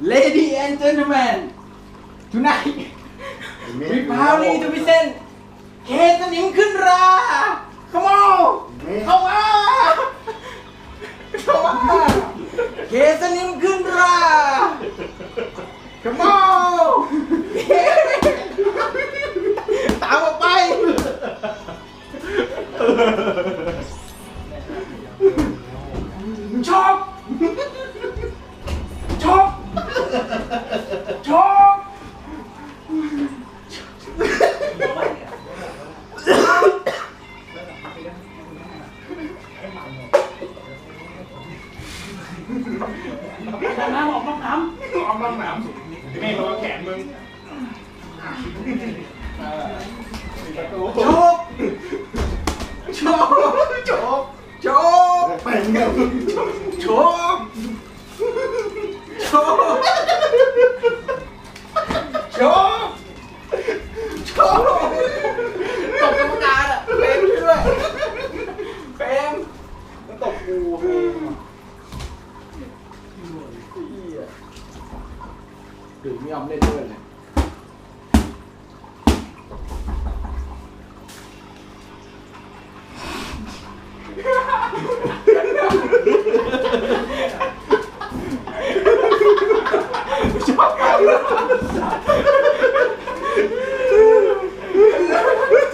Lady and gentlemen tonight we proudly to present เคสนิมขึ้นรา Come on เข้ามาเข้ามาเคสนิมขึ้นรา Come on ตามออกไป น้ำออกมาน้ำออมบ้างนามไม่รู้ว่าแขนมึงชอบชอบชอบชอบไปเงี้ยชอบชอบชอบชอบตบกรรมการอะเฟรมช่วยเฟรมมันตบกูเฟรม ถือไม่ยอมเล่นด้วยเลย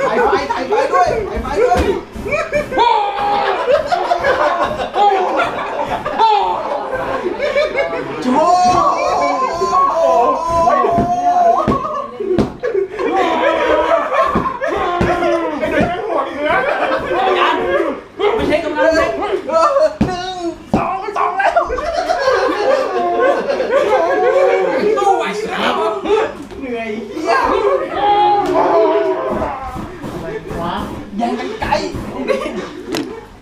ถ่ายไฟถ่ายไฟด้วยถ่ายไฟด้วยโชว์ ไอ้เด็กแม่งห่วงเนื้อ ไม่ใช่กำลังเล่นหนึ่ง สองสองแล้ว ตู้ไหวแล้วเหนื่อยเหี้ยยังกันไกล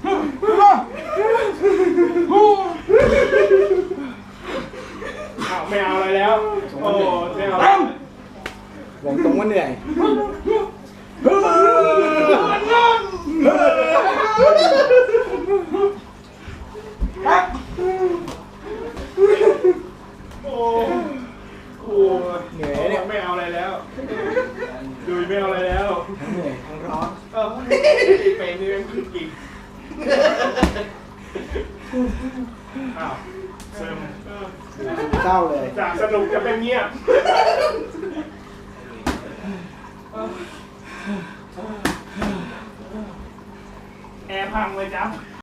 อ้าวไม่เอาอะไร แล้วโอ้ไม่เอาแล้วบอกตรงว่าเหนื่อยโอ้โหเหนื่อยเนี่ยไม่เอาอะไรแล้วดุยไม่เอาอะไรแล้วทั้งเหนื่อยทั้งร้อนเออไอ้เปรมนี่แม่งขึ้นอีกอ้าวเซิร์มเออ เศร้าเลย จากสนุกจะเป็นเงียบแอร์พังเลยจ้ะ